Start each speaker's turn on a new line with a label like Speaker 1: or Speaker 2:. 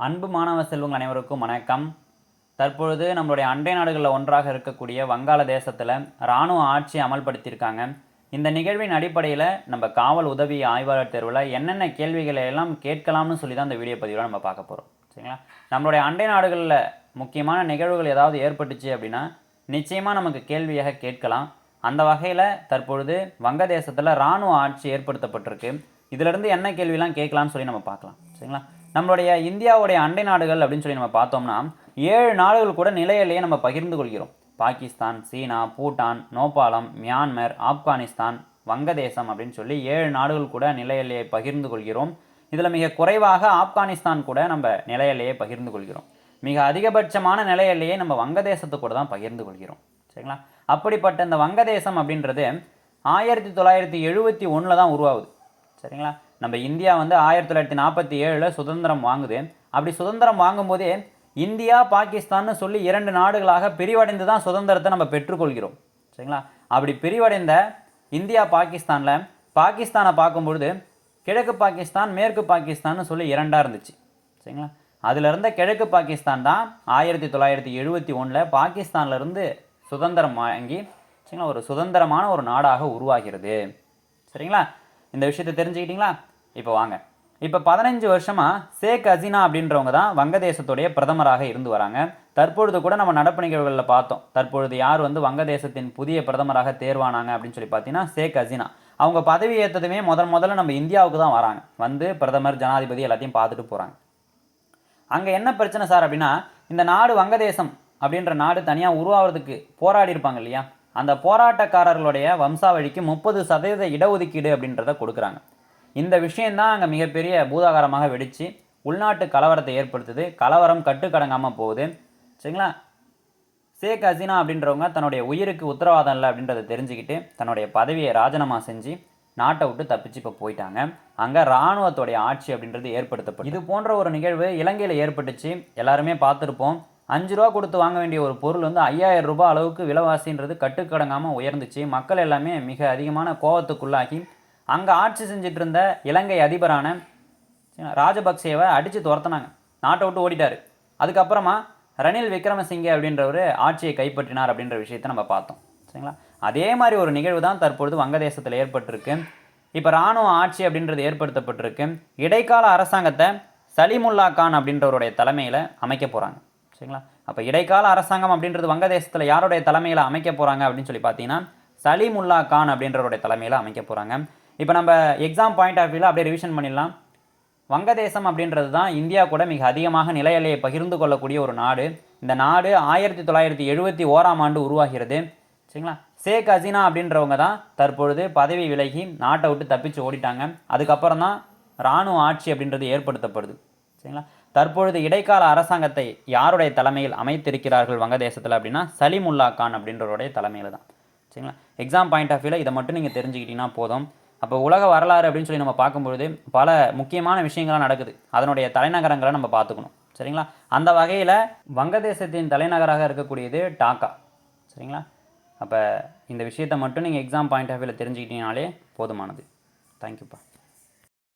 Speaker 1: அன்பு மாணவ செல்வங்கள் அனைவருக்கும் வணக்கம். தற்பொழுது நம்மளுடைய அண்டை நாடுகளில் ஒன்றாக இருக்கக்கூடிய வங்காள தேசத்தில் இராணுவ ஆட்சி அமல்படுத்தியிருக்காங்க. இந்த நிகழ்வின் அடிப்படையில் நம்ம காவல் உதவி ஆய்வாளர் தேர்வில் என்னென்ன கேள்விகளை எல்லாம் கேட்கலாம்னு சொல்லி தான் இந்த வீடியோ பதிவில் நம்ம பார்க்க போகிறோம் சரிங்களா? நம்மளுடைய அண்டை நாடுகளில் முக்கியமான நிகழ்வுகள் ஏதாவது ஏற்பட்டுச்சு அப்படின்னா நிச்சயமாக நமக்கு கேள்வியாக கேட்கலாம். அந்த வகையில் தற்பொழுது வங்கதேசத்தில் இராணுவ ஆட்சி ஏற்படுத்தப்பட்டிருக்கு. இதிலிருந்து என்ன கேள்விலாம் கேட்கலாம்னு சொல்லி நம்ம பார்க்கலாம். சரிங்களா? நம்மளுடைய இந்தியாவுடைய அண்டை நாடுகள் அப்படின்னு சொல்லி நம்ம பார்த்தோம்னா ஏழு நாடுகள் கூட நிலையிலேயே நம்ம பகிர்ந்து கொள்கிறோம். பாகிஸ்தான் சீனா பூட்டான் நேபாளம் மியான்மர் ஆப்கானிஸ்தான் வங்கதேசம் அப்படின்னு சொல்லி ஏழு நாடுகள் கூட நிலையிலேயே பகிர்ந்து கொள்கிறோம். இதில் மிக குறைவாக ஆப்கானிஸ்தான் கூட நம்ம நிலையிலேயே பகிர்ந்து கொள்கிறோம். மிக அதிகபட்சமான நிலையிலேயே நம்ம வங்கதேசத்து கூட தான் பகிர்ந்து கொள்கிறோம். சரிங்களா? அப்படிப்பட்ட இந்த வங்கதேசம் அப்படின்றது ஆயிரத்தி தொள்ளாயிரத்தி எழுபத்தி ஒன்றில் தான் உருவாகுது. சரிங்களா? நம்ம இந்தியா வந்து ஆயிரத்தி தொள்ளாயிரத்தி நாற்பத்தி ஏழில் சுதந்திரம் வாங்குது. அப்படி சுதந்திரம் வாங்கும்போதே இந்தியா பாகிஸ்தான்னு சொல்லி இரண்டு நாடுகளாக பிரிவடைந்து தான் சுதந்திரத்தை நம்ம பெற்றுக்கொள்கிறோம். சரிங்களா? அப்படி பிரிவடைந்த இந்தியா பாகிஸ்தானில் பாகிஸ்தானை பார்க்கும்பொழுது கிழக்கு பாகிஸ்தான் மேற்கு பாகிஸ்தான்னு சொல்லி இரண்டாக இருந்துச்சு. சரிங்களா? அதில் இருந்த கிழக்கு பாகிஸ்தான் தான் ஆயிரத்தி தொள்ளாயிரத்தி எழுபத்தி ஒன்றில் பாகிஸ்தான்லேருந்து சுதந்திரம் வாங்கி சரிங்களா? ஒரு சுதந்திரமான ஒரு நாடாக உருவாகிறது. சரிங்களா? இந்த விஷயத்தை தெரிஞ்சுக்கிட்டீங்களா? இப்போ வாங்க. இப்போ பதினஞ்சு வருஷமாக ஷேக் ஹசீனா அப்படின்றவங்க தான் வங்கதேசத்துடைய பிரதமராக இருந்து வராங்க. தற்பொழுது கூட நம்ம நடப்பு நிகழ்வுகளில் பார்த்தோம். தற்பொழுது யார் வந்து வங்கதேசத்தின் புதிய பிரதமராக தேர்வானாங்க அப்படின்னு சொல்லி பார்த்தீங்கன்னா ஷேக் ஹசீனா. அவங்க பதவி ஏற்றதுமே முதல் முதல்ல நம்ம இந்தியாவுக்கு தான் வராங்க. வந்து பிரதமர் ஜனாதிபதி எல்லாத்தையும் பார்த்துட்டு போகிறாங்க அங்கே என்ன பிரச்சனை சார் அப்படின்னா இந்த நாடு வங்கதேசம் அப்படின்ற நாடு தனியாக உருவாகிறதுக்கு போராடி இருப்பாங்க இல்லையா? அந்த போராட்டக்காரர்களுடைய வம்சாவழிக்கு முப்பது சதவீத இடஒதுக்கீடு அப்படின்றத கொடுக்குறாங்க. இந்த விஷயந்தான் அங்கே மிகப்பெரிய பூதாகாரமாக வெடித்து உள்நாட்டு கலவரத்தை ஏற்படுத்துது. கலவரம் கட்டுக்கடங்காமல் போகுது. சரிங்களா? ஷேக் ஹசீனா அப்படின்றவங்க தன்னுடைய உயிருக்கு உத்தரவாதம் இல்லை அப்படின்றத தெரிஞ்சுக்கிட்டு தன்னுடைய பதவியை ராஜினாமா செஞ்சு நாட்டை விட்டு தப்பிச்சு இப்போ போயிட்டாங்க. அங்கே இராணுவத்துடைய ஆட்சி அப்படின்றது ஏற்படுத்தப்படும் இது போன்ற ஒரு நிகழ்வு இலங்கையில் ஏற்பட்டுச்சு. எல்லாருமே பார்த்துருப்போம். அஞ்சு ரூபா கொடுத்து வாங்க வேண்டிய ஒரு பொருள் வந்து ஐயாயிரம் ரூபாய் அளவுக்கு விலைவாசின்றது கட்டுக்கடங்காமல் உயர்ந்துச்சு. மக்கள் எல்லாமே மிக அதிகமான கோபத்துக்குள்ளாகி அங்கே ஆட்சி செஞ்சுட்டு இருந்த இலங்கை அதிபரான ராஜபக்சேவை அடித்து துரத்துனாங்க. நாட்டை விட்டு ஓடிட்டார். அதுக்கப்புறமா ரணில் விக்ரமசிங்கே அப்படின்றவர் ஆட்சியை கைப்பற்றினார் அப்படின்ற விஷயத்தை நம்ம பார்த்தோம். சரிங்களா? அதே மாதிரி ஒரு நிகழ்வு தான் தற்பொழுது வங்கதேசத்தில் ஏற்பட்டிருக்கு. இப்போ இராணுவ ஆட்சி அப்படின்றது ஏற்படுத்தப்பட்டிருக்கு. இடைக்கால அரசாங்கத்தை சலிமுல்லா கான் அப்படின்றவருடைய தலைமையில் அமைக்க போகிறாங்க சரிங்களா? அப்போ இடைக்கால அரசாங்கம் அப்படின்றது வங்கதேசத்தில் யாருடைய தலைமையில் அமைக்க போகிறாங்க அப்படின்னு சொல்லி பார்த்தீங்கன்னா சலிமுல்லா கான் அப்படின்றவருடைய தலைமையில் அமைக்க போகிறாங்க இப்போ நம்ம எக்ஸாம் பாயிண்ட் ஆஃப் வியூவில் அப்படியே ரிவிஷன் பண்ணிடலாம். வங்கதேசம் அப்படின்றது தான் இந்தியா கூட மிக அதிகமாக நில எல்லையை பகிர்ந்து கொள்ளக்கூடிய ஒரு நாடு. இந்த நாடு ஆயிரத்தி தொள்ளாயிரத்தி எழுபத்தி ஓராம் ஆண்டு உருவாகிறது. சரிங்களா? ஷேக் ஹசீனா அப்படின்றவங்க தான் தற்பொழுது பதவி விலகி நாட்டை விட்டு தப்பிச்சு ஓடிட்டாங்க. அதுக்கப்புறம் தான் இராணுவ ஆட்சி அப்படின்றது ஏற்படுத்தப்படுது. சரிங்களா? தற்பொழுது இடைக்கால அரசாங்கத்தை யாருடைய தலைமையில் அமைத்திருக்கிறார்கள் வங்கதேசத்தில் அப்படின்னா சலிமுல்லா கான் அப்படின்றவருடைய தலைமையில் தான். சரிங்களா? எக்ஸாம் பாயிண்ட் ஆஃப் வியூவில் இதை மட்டும் நீங்கள் தெரிஞ்சுக்கிட்டீங்கன்னா போதும். அப்போ உலக வரலாறு அப்படின்னு சொல்லி நம்ம பார்க்கும்பொழுது பல முக்கியமான விஷயங்கள்லாம் நடக்குது. அதனுடைய தலைநகரங்களை நம்ம பார்த்துக்கணும். சரிங்களா? அந்த வகையில் வங்கதேசத்தின் தலைநகராக இருக்கக்கூடியது டாக்கா. சரிங்களா? அப்போ இந்த விஷயத்தை மட்டும் நீங்கள் எக்ஸாம் பாயிண்ட் ஆஃப் வியூவில் தெரிஞ்சுக்கிட்டீங்கனாலே போதுமானது. தேங்க்யூப்பா